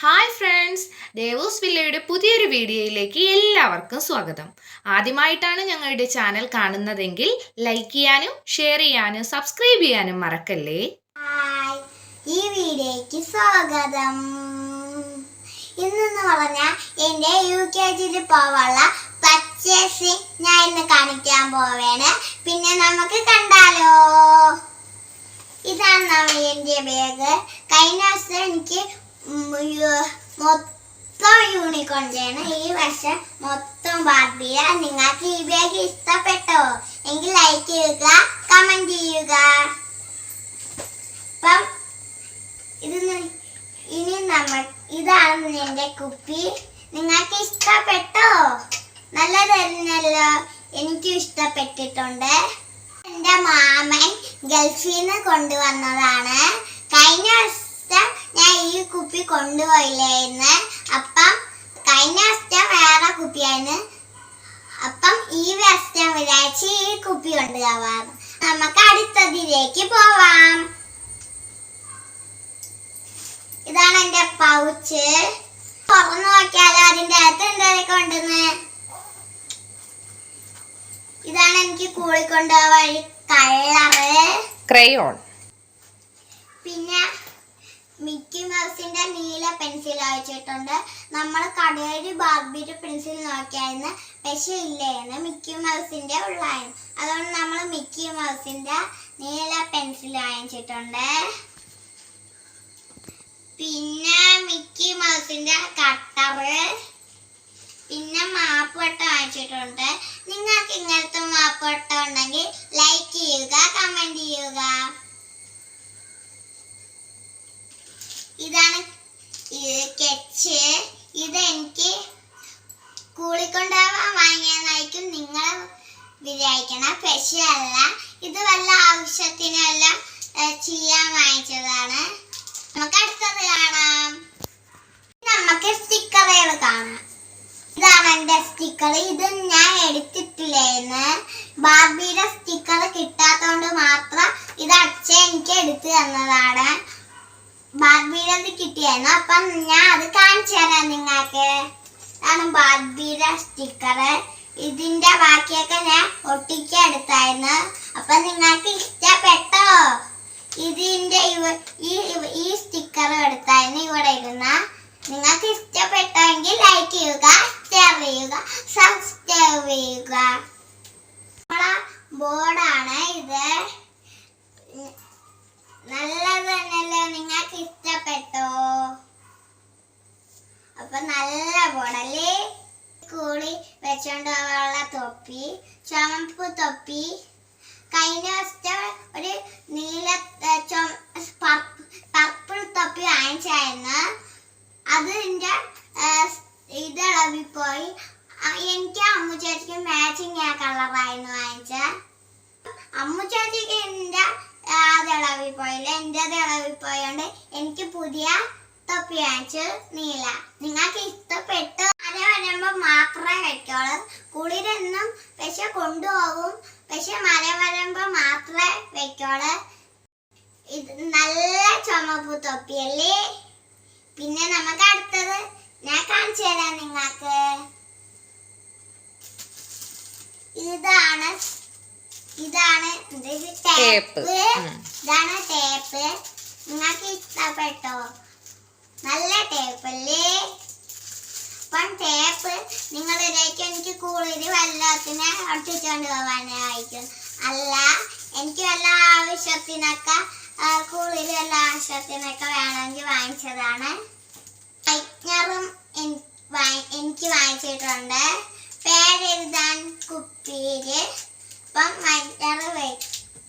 Hi friends ദേവൂസ് വില്ലയുടെ പുതിയൊരു വീഡിയോയിലേക്ക് എല്ലാവർക്കും സ്വാഗതം. ആദ്യമായിട്ടാണ് ഞങ്ങളുടെ ചാനൽ കാണുന്നതെങ്കിൽ ലൈക്ക് ചെയ്യാനും ഷെയർ ചെയ്യാനും സബ്സ്ക്രൈബ് ചെയ്യാനും മറക്കല്ലേ? ഈ വീഡിയോയ്ക്ക് സ്വാഗതം. ഇന്നെന്ന് പറഞ്ഞാൽ എന്റെ യു കെ ജിയിൽ പോവാനുള്ള പർച്ചേസിങ് ഞാൻ ഇന്ന് കാണിക്കാൻ പോവേണ്. പിന്നെ നമുക്ക് കണ്ടാലോ? ഇതാണ് എന്റെ ബാഗ് കഴിഞ്ഞ ദിവസം എനിക്ക് മൊത്തം യൂണിക്കോണിന്റെയാണ് ഈ വർഷം മൊത്തം ബാർബിയ. നിങ്ങൾക്ക് ഈ ബാഗ് ഇഷ്ടപ്പെട്ടോ? എങ്കിൽ ലൈക്ക് ചെയ്യുക കമന്റ് ചെയ്യുക. അപ്പം ഇത് ഇനി നമ്മൾ ഇതാണ് എന്റെ കുപ്പി. നിങ്ങൾക്ക് ഇഷ്ടപ്പെട്ടോ? നല്ലതായിരുന്നല്ലോ എനിക്കും ഇഷ്ടപ്പെട്ടിട്ടുണ്ട്. എന്റെ മാമൻ ഗൾഫിൽ നിന്ന് കൊണ്ടുവന്നതാണ്. കഴിഞ്ഞ വർഷം ഞാൻ ഈ കുപ്പി കൊണ്ടുപോയില്ലായിരുന്നു അപ്പം കഴിഞ്ഞ വർഷം വേറെ കുപ്പിയായിരുന്നു. അപ്പം ഈ വർഷം വിചാരിച്ച് ഈ കുപ്പി കൊണ്ടുപോവാം. നമുക്ക് അടുത്തതിലേക്ക് പോവാം. ഇതാണ് എന്റെ പൗച്ച്. തുറന്നു നോക്കിയാലോ അതിന്റെ അകത്ത് എന്തൊക്കെ ഉണ്ടെന്ന്. ഇതാണ് എനിക്ക് കൂളിക്കൊണ്ടുപോവാൻ കളറ് ക്രയോൺ. മിക്കി മൗസിന്റെ നീല പെൻസിൽ വായിച്ചിട്ടുണ്ട് നമ്മൾ കടയിൽ ബാർബിയുടെ പെൻസിൽ നോക്കിയായിരുന്നു. പക്ഷെ ഇല്ലായിരുന്നു മിക്കി മൗസിന്റെ ഉള്ളായിരുന്നു. അതുകൊണ്ട് നമ്മൾ മിക്കി മൗസിന്റെ നീല പെൻസിൽ വാങ്ങിച്ചിട്ടുണ്ട് പിന്നെ മിക്കി മൗസിന്റെ കട്ടറ്. പിന്നെ മാപ്പ് വട്ടം വാങ്ങിച്ചിട്ടുണ്ട് നിങ്ങൾക്ക് ഇങ്ങനത്തെ മാപ്പുവട്ട ഉണ്ടെങ്കിൽ ലൈക്ക് ചെയ്യുക കമന്റ് ചെയ്യുക ഇതാണ് കെച്ച് ഇത് എനിക്ക് കൂളിക്കൊണ്ടാവാൻ വാങ്ങിയതായിരിക്കും നിങ്ങൾ വിചാരിക്കണം. അല്ല. ഇത് വല്ല ആവശ്യത്തിനെല്ലാം ചെയ്യാൻ വാങ്ങിച്ചതാണ്. നമുക്ക് അടുത്തത് കാണാം. നമുക്ക് സ്റ്റിക്കറുകൾ കാണാം. ഇതാണ് എന്റെ സ്റ്റിക്കർ ഇത് ഞാൻ എടുത്തിട്ടില്ലേന്ന് ബാർബിയുടെ സ്റ്റിക്കർ കിട്ടാത്തതുകൊണ്ട് മാത്രം ഇത് അച്ഛൻ എനിക്ക് എടുത്തു തന്നതാണ്. ബാർബിയുടെ കിട്ടിയായിരുന്നു. അപ്പം ഞാൻ അത് കാണിച്ചു തരാം നിങ്ങൾക്ക്. ഇതാണ് ബാർബിയുടെ സ്റ്റിക്കർ ഇതിന്റെ ബാക്കിയൊക്കെ ഞാൻ ഒട്ടിക്കാൻ എടുത്തായിരുന്നു അപ്പൊ നിങ്ങൾക്ക് ഇഷ്ടപ്പെട്ടോ? ഇതിന്റെ ഈ ഈ സ്റ്റിക്കർ എടുത്തായിരുന്നു ഇവിടെ ഇരുന്ന. നിങ്ങൾക്ക് ഇഷ്ടപ്പെട്ടെങ്കിൽ ലൈക്ക് ചെയ്യുക ഷെയർ ചെയ്യുക സബ്സ്ക്രൈബ് ചെയ്യുക. ബോർഡാണ് ഇത്. നല്ലത് തന്നെയല്ലോ? നിങ്ങൾക്ക് ഇഷ്ടപ്പെട്ടോ? അപ്പൊ നല്ല ബോർഡല്ലേ സ്കൂളിൽ വെച്ചോണ്ട് തൊപ്പി ചുമപ്പ് തൊപ്പി. കഴിഞ്ഞ ദിവസത്തെ ഒരു നീല പർപ്പിൾ തൊപ്പി വാങ്ങിച്ചായിരുന്നു. അതിന്റെ ഇത് ആ, എനിക്ക് അമ്മു ചേച്ചിക്ക് മാച്ചിങ് ആ കളറായിരുന്നു വാങ്ങിച്ച. അമ്മു ചേച്ചിക്ക് എന്റെ അത് ഇളവിപ്പോയില്ല എന്റെ അത് ഇളവിപ്പോയോണ്ട് എനിക്ക് പുതിയ തൊപ്പി വാങ്ങിച്ചു. നീല. നിങ്ങൾക്ക് ഇഷ്ടപ്പെട്ടു? മഴ വരുമ്പോ മാത്രമേ വെക്കോളൂ കുളിരെന്നും പക്ഷെ കൊണ്ടുപോകും. പക്ഷെ മല വരുമ്പോ മാത്രമേ വെക്കുള്ളൂ. ഇത് നല്ല ചുമപ്പ് തൊപ്പിയല്ലേ? പിന്നെ നമുക്ക് അടുത്തത് ഞാൻ കാണിച്ചു തരാം നിങ്ങൾക്ക്. ഇതാണ് ഇതാണ് ഇത്? ടേപ്പ്. ഇതാണ് ടേപ്പ് നിങ്ങൾക്ക് ഇഷ്ടപ്പെട്ടോ? നല്ല ടേപ്പ് അല്ലേ? അപ്പം ടേപ്പ് നിങ്ങളിലേക്ക് എനിക്ക് കൂടുതൽ വല്ലത്തിനെ ഒട്ടിച്ചുകൊണ്ട് പോകാനായിരിക്കും അല്ല എനിക്ക് വല്ല ആവശ്യത്തിനൊക്കെ കൂടുതൽ വല്ല ആവശ്യത്തിനൊക്കെ വേണമെങ്കിൽ വാങ്ങിച്ചതാണ്. വൈറ്റ്നറും എനിക്ക് വാങ്ങിച്ചിട്ടുണ്ട്. പേരെഴുതാൻ കുപ്പിയിൽ അപ്പം വൈറ്റ്നർ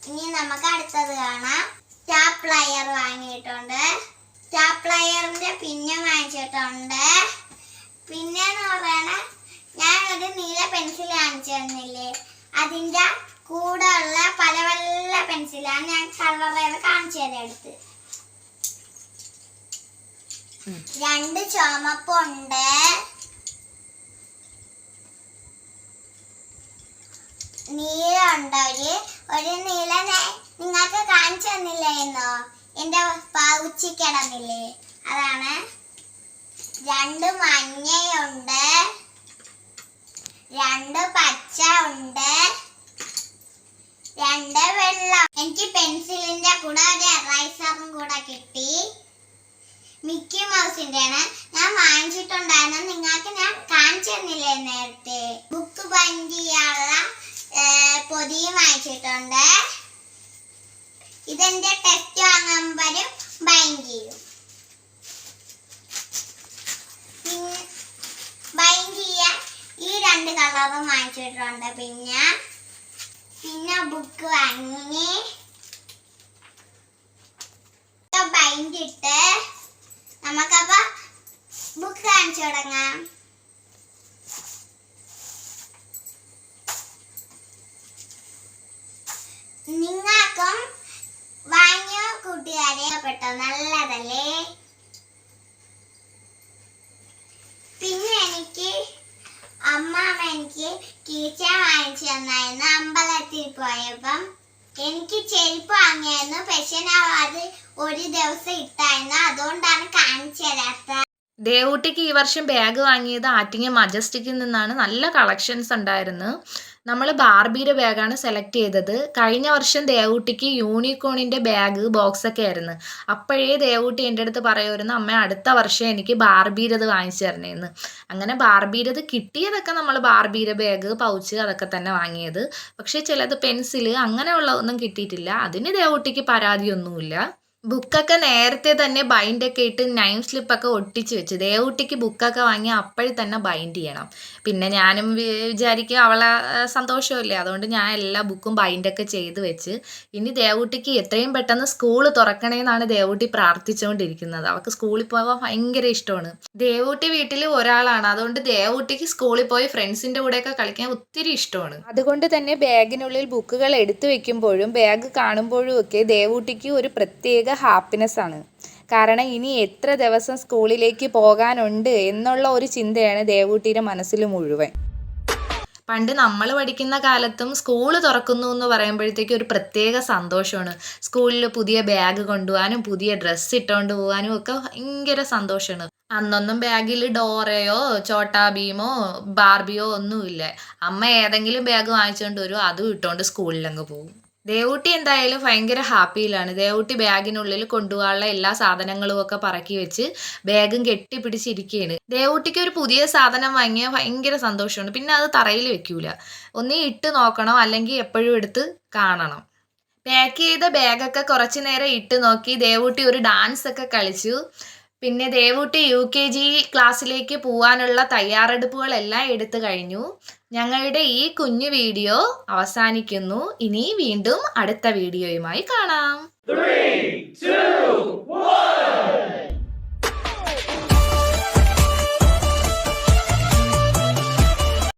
ഇനി നമുക്ക് അടുത്തത് കാണാം. സ്റ്റാപ്ലയർ വാങ്ങിയിട്ടുണ്ട്. സ്റ്റാപ്ലയറിന്റെ പിന്നെ വാങ്ങിച്ചിട്ടുണ്ട്. പിന്നെ എന്ന് പറയണ ഞാൻ ഒരു നീല പെൻസിൽ കാണിച്ചു തന്നില്ലേ? അതിന്റെ കൂടെ ഉള്ള പല പല പെൻസിലാണ് ഞാൻ കളർ കാണിച്ചു തരാം എടുത്ത് രണ്ട് ചുമപ്പുണ്ട്. നീലുണ്ട് ഒരു ഒരു നീല നിങ്ങൾക്ക് കാണിച്ചു തന്നില്ലായിരുന്നോ എന്റെ പൗച്ചി കിടന്നില്ലേ അതാണ് രണ്ട് മഞ്ഞയുണ്ട്. രണ്ട് പച്ച ഉണ്ട് രണ്ട് വെള്ളം എനിക്ക് പെൻസിലിന്റെ കൂടെ ഒരു എറൈസറും കൂടെ കിട്ടി. മിക്കി മൗസിന്റെ ആണ് ഞാൻ വാങ്ങിച്ചിട്ടുണ്ടായിരുന്നു. നിങ്ങൾക്ക് ഞാൻ കാണിച്ചു തന്നില്ലേ നേരത്തെ? ബുക്ക് പഞ്ചിയുള്ള പൊതിയും വാങ്ങിച്ചിട്ടുണ്ട്. ഇതെന്റെ ടെസ്റ്റ് വാങ്ങുമ്പോഴും ബൈൻഡ് ചെയ്യും പിന്നെ ബൈൻഡ് ചെയ്യാൻ ഈ കളറും വാങ്ങിച്ചിട്ടുണ്ട്. പിന്നെ പിന്നെ ബുക്ക് വാങ്ങി. ബൈൻഡിട്ട് നമുക്കപ്പോ ബുക്ക് കാണിച്ചു തുടങ്ങാം. നിങ്ങൾക്കും വാങ്ങിയ കൂട്ടുകാരെ പെട്ടോ നല്ലതല്ലേ പിന്നെ എനിക്ക് അമ്മാമ്മ എനിക്ക് കീച്ച വാങ്ങിച്ചു തന്നായിരുന്നു അമ്പലത്തിൽ പോയപ്പം എനിക്ക് ചെരുപ്പ് വാങ്ങിയായിരുന്നു. പക്ഷെ അത് ഒരു ദിവസം ഇട്ടായിരുന്നു. അതുകൊണ്ടാണ് കാണിച്ചു തരാത്ത ദേവൂട്ടിക്ക് ഈ വർഷം ബാഗ് വാങ്ങിയത് ആറ്റിങ്ങ മജസ്റ്റിക്കിൽ നിന്നാണ്. നല്ല കളക്ഷൻസ് ഉണ്ടായിരുന്നു. നമ്മൾ ബാർബിയുടെ ബാഗാണ് സെലക്ട് ചെയ്തത്. കഴിഞ്ഞ വർഷം ദേവൂട്ടിക്ക് യൂണിക്കോണിന്റെ ബാഗ് ബോക്സൊക്കെ ആയിരുന്നു. അപ്പോഴേ ദേവൂട്ടി എന്റെ അടുത്ത് പറയുമായിരുന്നു അമ്മ അടുത്ത വർഷം എനിക്ക് ബാർബീരത് വാങ്ങിച്ചു തരണേന്ന്. അങ്ങനെ ബാർബീരത് കിട്ടിയതൊക്കെ നമ്മൾ ബാർബീര ബാഗ് പൗച്ച് അതൊക്കെ തന്നെ വാങ്ങിയത്. പക്ഷേ ചിലത് പെൻസിൽ അങ്ങനെയുള്ളതൊന്നും കിട്ടിയിട്ടില്ല. അതിന് ദേവൂട്ടിക്ക് പരാതിയൊന്നുമില്ല. ബുക്കൊക്കെ നേരത്തെ തന്നെ ബൈൻഡൊക്കെ ഇട്ട് നൈം സ്ലിപ്പൊക്കെ ഒട്ടിച്ച് വെച്ച്. ദേവുട്ടിക്ക് ബുക്കൊക്കെ വാങ്ങി അപ്പോഴും തന്നെ ബൈൻഡ് ചെയ്യണം. പിന്നെ ഞാനും വിചാരിക്കും അവളെ സന്തോഷമല്ലേ? അതുകൊണ്ട് ഞാൻ എല്ലാ ബുക്കും ബൈൻഡൊക്കെ ചെയ്ത് വെച്ച്. ഇനി ദേവുട്ടിക്ക് എത്രയും പെട്ടെന്ന് സ്കൂൾ തുറക്കണേന്നാണ് ദേവുട്ടി പ്രാർത്ഥിച്ചുകൊണ്ടിരിക്കുന്നത് അവൾക്ക് സ്കൂളിൽ പോകാൻ ഭയങ്കര ഇഷ്ടമാണ്. ദേവുട്ടി വീട്ടിൽ ഒരാളാണ്. അതുകൊണ്ട് ദേവുട്ടിക്ക് സ്കൂളിൽ പോയി ഫ്രണ്ട്സിന്റെ കൂടെയൊക്കെ കളിക്കാൻ ഒത്തിരി ഇഷ്ടമാണ്. അതുകൊണ്ട് തന്നെ ബാഗിനുള്ളിൽ ബുക്കുകൾ എടുത്തു വെക്കുമ്പോഴും ബാഗ് കാണുമ്പോഴും ഒക്കെ ദേവുട്ടിക്ക് ഒരു പ്രത്യേക ഹാപ്പിനെസ് ആണ് കാരണം ഇനി എത്ര ദിവസം സ്കൂളിലേക്ക് പോകാനുണ്ട് എന്നുള്ള ഒരു ചിന്തയാണ് ദേവൂട്ടിയുടെ മനസ്സിൽ മുഴുവൻ. പണ്ട് നമ്മൾ പഠിക്കുന്ന കാലത്തും സ്കൂൾ തുറക്കുന്നു എന്ന് പറയുമ്പോഴത്തേക്ക് ഒരു പ്രത്യേക സന്തോഷമാണ്. സ്കൂളിൽ പുതിയ ബാഗ് കൊണ്ടുപോകാനും പുതിയ ഡ്രസ്സ് ഇട്ടുകൊണ്ട് പോകാനും ഒക്കെ ഭയങ്കര സന്തോഷമാണ്. അന്നൊന്നും ബാഗിൽ ഡോറയോ ചോട്ടാ ഭീമോ ബാർബിയോ ഒന്നുമില്ല. അമ്മ ഏതെങ്കിലും ബാഗ് വാങ്ങിച്ചുകൊണ്ട് വരും അതും ഇട്ടുകൊണ്ട് സ്കൂളിലങ്ങ് പോകും. ദേവൂട്ടി എന്തായാലും ഭയങ്കര ഹാപ്പിയിലാണ്. ദേവൂട്ടി ബാഗിനുള്ളിൽ കൊണ്ടുപോകാനുള്ള എല്ലാ സാധനങ്ങളും ഒക്കെ പറക്കി വെച്ച് ബാഗും കെട്ടിപ്പിടിച്ചിരിക്കുകയാണ് ദേവൂട്ടിക്ക് ഒരു പുതിയ സാധനം വാങ്ങിയാൽ ഭയങ്കര സന്തോഷമാണ്. പിന്നെ അത് തറയിൽ വെക്കൂല. ഒന്നീ ഇട്ട് നോക്കണം അല്ലെങ്കിൽ എപ്പോഴും എടുത്ത് കാണണം. പാക്ക് ചെയ്ത ബാഗൊക്കെ കുറച്ചു നേരം ഇട്ട് നോക്കി ദേവൂട്ടി ഒരു ഡാൻസ് ഒക്കെ കളിച്ചു. പിന്നെ ദേവൂട്ടി യു കെ ജി ക്ലാസ്സിലേക്ക് പോവാനുള്ള തയ്യാറെടുപ്പുകളെല്ലാം എടുത്തു കഴിഞ്ഞു. ഞങ്ങളുടെ ഈ കുഞ്ഞു വീഡിയോ അവസാനിക്കുന്നു. ഇനി വീണ്ടും അടുത്ത വീഡിയോയുമായി കാണാം. Three, two, one.